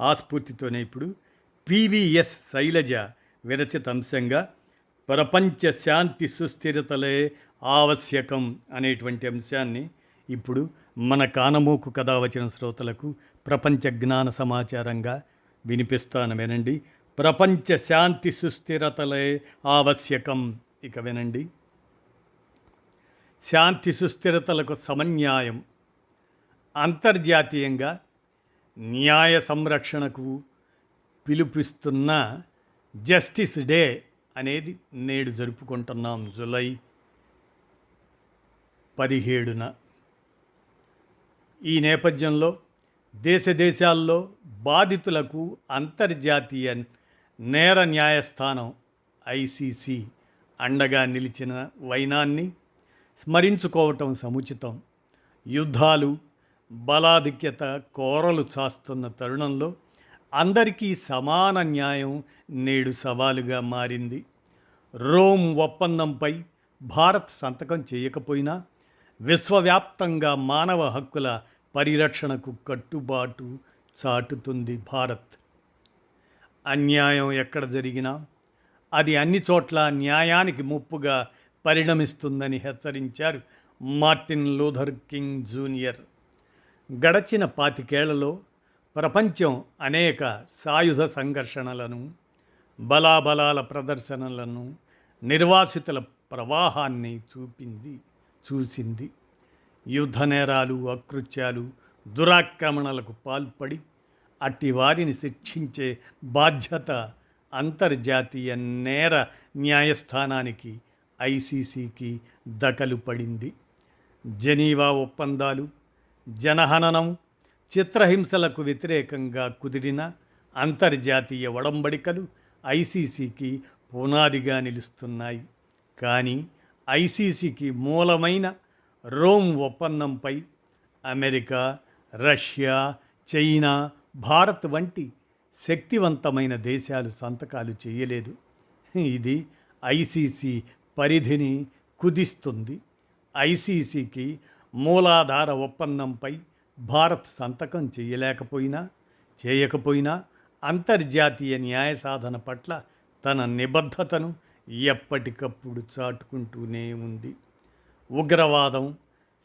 ఆ స్ఫూర్తితోనే ఇప్పుడు పివిఎస్ శైలజ విరచిత అంశంగా ప్రపంచ శాంతి సుస్థిరతలే ఆవశ్యకం అనేటువంటి అంశాన్ని ఇప్పుడు మన కానమోకు కథ వచ్చిన శ్రోతలకు ప్రపంచ జ్ఞాన సమాచారంగా వినిపిస్తాను వినండి. ప్రపంచ శాంతి సుస్థిరతలే ఆవశ్యకం. ఇక వినండి. శాంతి సుస్థిరతలకు సమన్యాయం. అంతర్జాతీయంగా న్యాయ సంరక్షణకు పిలుపిస్తున్న జస్టిస్ డే అనేది నేడు జరుపుకుంటున్నాం జులై పదిహేడున. ఈ నేపథ్యంలో దేశ దేశాల్లో బాధితులకు అంతర్జాతీయ నేర న్యాయస్థానం ఐసీసీ అండగా నిలిచిన వైనాన్ని స్మరించుకోవటం సముచితం. యుద్ధాలు బలాధిక్యత కోరలు చాస్తున్న తరుణంలో అందరికీ సమాన న్యాయం నేడు సవాలుగా మారింది. రోమ్ ఒప్పందంపై భారత్ సంతకం చేయకపోయినా విశ్వవ్యాప్తంగా మానవ హక్కుల పరిరక్షణకు కట్టుబాటు చాటుతుంది భారత్. అన్యాయం ఎక్కడ జరిగినా అది అన్ని చోట్ల న్యాయానికి ముప్పుగా పరిణమిస్తుందని హెచ్చరించారు మార్టిన్ లూథర్ కింగ్ జూనియర్. గడచిన పాతికేళ్ళలో ప్రపంచం అనేక సాయుధ సంఘర్షణలను బలాబలాల ప్రదర్శనలను నిర్వాసితుల ప్రవాహాన్ని చూపింది చూసింది. యుద్ధ నేరాలు అకృత్యాలు దురాక్రమణలకు పాల్పడి అట్టి వారిని శిక్షించే బాధ్యత అంతర్జాతీయ నేర న్యాయస్థానానికి ఐసీసీకి దకలు పడింది జెనీవా ఒప్పందాలు జనహననం చిత్రహింసలకు వ్యతిరేకంగా కుదిరిన అంతర్జాతీయ ఒడంబడికలు ఐసీసీకి పునాదిగా నిలుస్తున్నాయి. కానీ ఐసీసీకి మూలమైన రోమ్ ఒప్పందంపై అమెరికా రష్యా చైనా భారత్ వంటి శక్తివంతమైన దేశాలు సంతకాలు చేయలేదు. ఇది ఐసీసీ పరిధిని కుదిస్తుంది. ఐసీసీకి మూలాధార ఒప్పందంపై భారత్ సంతకం చేయలేకపోయినా చేయకపోయినా అంతర్జాతీయ న్యాయ సాధన పట్ల తన నిబద్ధతను ఎప్పటికప్పుడు చాటుకుంటూనే ఉంది. ఉగ్రవాదం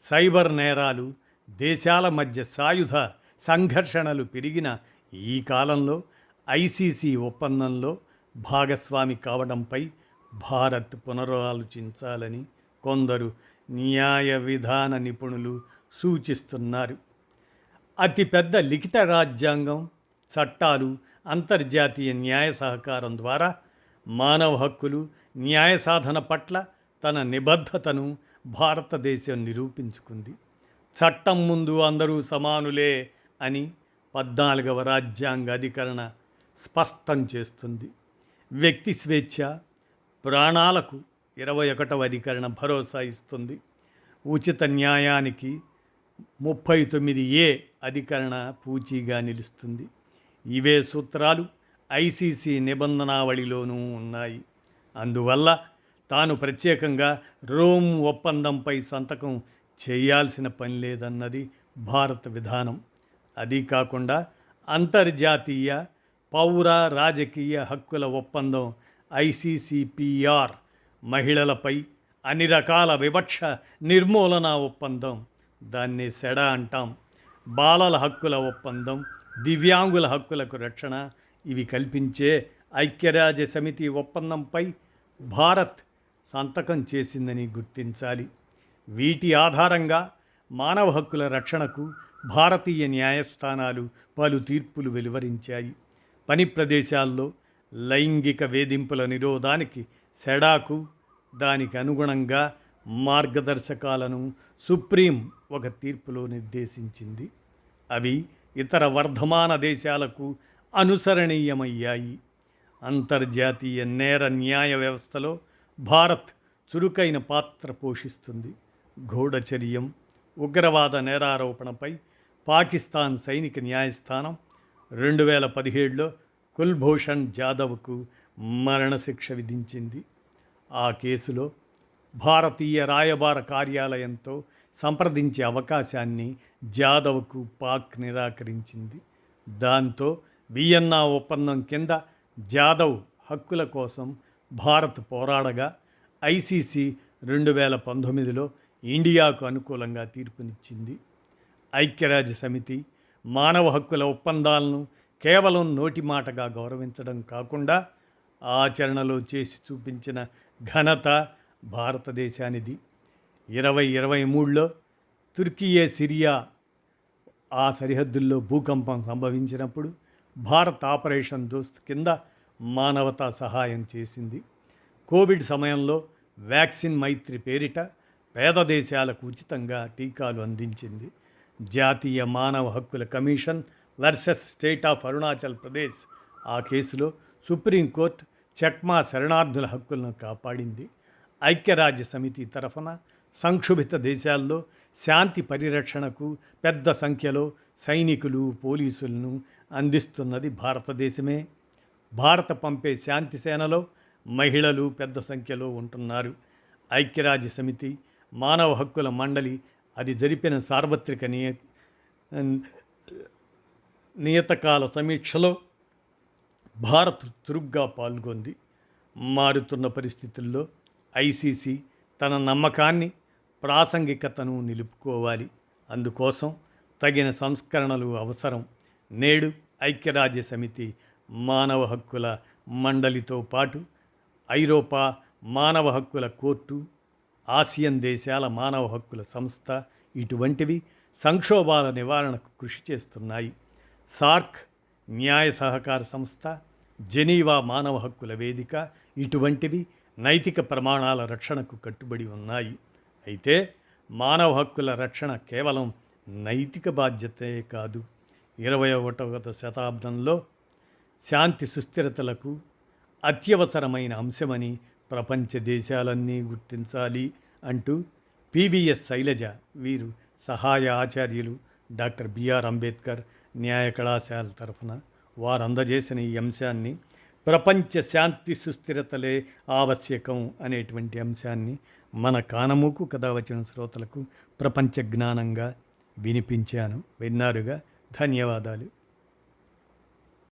సైబర్ నేరాలు దేశాల మధ్య సాయుధ సంఘర్షణలు పెరిగిన ఈ కాలంలో ఐసీసీ ఒప్పందంలో భాగస్వామి కావడంపై భారత్ పునరాలోచించాలని కొందరు న్యాయ విధాన నిపుణులు సూచిస్తున్నారు. అతిపెద్ద లిఖిత రాజ్యాంగం చట్టాలు అంతర్జాతీయ న్యాయ సహకారం ద్వారా మానవ హక్కులు న్యాయ సాధన పట్ల తన నిబద్ధతను భారతదేశం నిరూపించుకుంది. చట్టం ముందు అందరూ సమానులే అని పద్నాలుగవ రాజ్యాంగ అధికరణ స్పష్టం చేస్తుంది. వ్యక్తి స్వేచ్ఛ ప్రాణాలకు ఇరవై ఒకటవ అధికరణ భరోసా ఇస్తుంది. ఉచిత న్యాయానికి ముప్పై తొమ్మిది ఏ అధికరణ పూచీగా నిలుస్తుంది. ఇవే సూత్రాలు ఐసీసీ నిబంధనావళిలోనూ ఉన్నాయి. అందువల్ల తాను ప్రత్యేకంగా రోమ్ ఒప్పందంపై సంతకం చేయాల్సిన పని లేదన్నది భారత విధానం. అది కాకుండా అంతర్జాతీయ పౌర రాజకీయ హక్కుల ఒప్పందం ఐసీసీపీఆర్ మహిళలపై అన్ని రకాల వివక్ష నిర్మూలన ఒప్పందం దాన్ని సెడ అంటాం. బాలల హక్కుల ఒప్పందం దివ్యాంగుల హక్కులకు రక్షణ ఇవి కల్పించే ఐక్యరాజ్య సమితి ఒప్పందంపై భారత్ సంతకం చేసిందని గుర్తించాలి. వీటి ఆధారంగా మానవ హక్కుల రక్షణకు భారతీయ న్యాయస్థానాలు పలు తీర్పులు వెలువరించాయి. పని ప్రదేశాల్లో లైంగిక వేధింపుల నిరోధానికి సెడాకు దానికి అనుగుణంగా మార్గదర్శకాలను సుప్రీం ఒక తీర్పులో నిర్దేశించింది. అవి ఇతర వర్ధమాన దేశాలకు అనుసరణీయమయ్యాయి. అంతర్జాతీయ నేర న్యాయ వ్యవస్థలో భారత్ చురుకైన పాత్ర పోషిస్తుంది. గూఢచర్యం ఉగ్రవాద నేరారోపణపై పాకిస్తాన్ సైనిక న్యాయస్థానం రెండు వేల పదిహేడులో కుల్భూషణ్ జాదవ్కు మరణశిక్ష విధించింది. ఆ కేసులో భారతీయ రాయబార కార్యాలయంతో సంప్రదించే అవకాశాన్ని జాదవ్కు పాక్ నిరాకరించింది. దాంతో వియన్నా ఒప్పందం కింద జాదవ్ హక్కుల కోసం భారత్ పోరాడగా ఐసీసీ రెండు వేల పంతొమ్మిదిలో ఇండియాకు అనుకూలంగా తీర్పునిచ్చింది. ఐక్యరాజ్య సమితి మానవ హక్కుల ఒప్పందాలను కేవలం నోటి మాటగా గౌరవించడం కాకుండా ఆచరణలో చేసి చూపించిన ఘనత భారతదేశానిది. ఇరవై ఇరవై మూడులో తుర్కియే సిరియా ఆ సరిహద్దుల్లో భూకంపం సంభవించినప్పుడు భారత్ ఆపరేషన్ దోస్త్ కింద మానవతా సహాయం చేసింది. కోవిడ్ సమయంలో వ్యాక్సిన్ మైత్రి పేరిట పేద దేశాలకు ఉచితంగా టీకాలు అందించింది. జాతీయ మానవ హక్కుల commission versus state of Arunachal Pradesh ఆ కేసులో సుప్రీంకోర్టు చక్మా శరణార్థుల హక్కులను కాపాడింది. ఐక్యరాజ్య సమితి తరఫున సంక్షుభిత దేశాల్లో శాంతి పరిరక్షణకు పెద్ద సంఖ్యలో సైనికులు పోలీసులను అందిస్తున్నది భారతదేశమే. భారత పంపే శాంతి సేనలో మహిళలు పెద్ద సంఖ్యలో ఉంటున్నారు. ఐక్యరాజ్య సమితి మానవ హక్కుల మండలి అది జరిపిన సార్వత్రిక నియ నియతకాల సమీక్షలో భారత్ చురుగ్గా పాల్గొంది. మారుతున్న పరిస్థితుల్లో ఐసీసీ తన నమ్మకాన్ని ప్రాసంగికతను నిలుపుకోవాలి. అందుకోసం తగిన సంస్కరణలు అవసరం. నేడు ఐక్యరాజ్య సమితి మానవ హక్కుల మండలితో పాటు ఐరోపా మానవ హక్కుల కోర్టు ఆసియన్ దేశాల మానవ హక్కుల సంస్థ ఇటువంటివి సంక్షోభాల నివారణకు కృషి చేస్తున్నాయి. సార్క్ న్యాయ సహకార సంస్థ జెనీవా మానవ హక్కుల వేదిక ఇటువంటివి నైతిక ప్రమాణాల రక్షణకు కట్టుబడి ఉన్నాయి. అయితే మానవ హక్కుల రక్షణ కేవలం నైతిక బాధ్యతే కాదు. ఇరవై ఒకటవ శతాబ్దంలో శాంతి సుస్థిరతలకు అత్యవసరమైన అంశమని ప్రపంచ దేశాలన్నీ గుర్తించాలి అంటూ పివిఎస్ శైలజ వీరు సహాయ ఆచార్యులు డాక్టర్ బిఆర్ అంబేద్కర్ న్యాయ కళాశాల తరఫున వారు అందజేసిన ఈ అంశాన్ని ప్రపంచ శాంతి సుస్థిరతలే ఆవశ్యకం అనేటువంటి అంశాన్ని మన కానమూకు కథ వచ్చిన శ్రోతలకు ప్రపంచ జ్ఞానంగా వినిపించాను. విన్నారుగా? ధన్యవాదాలు.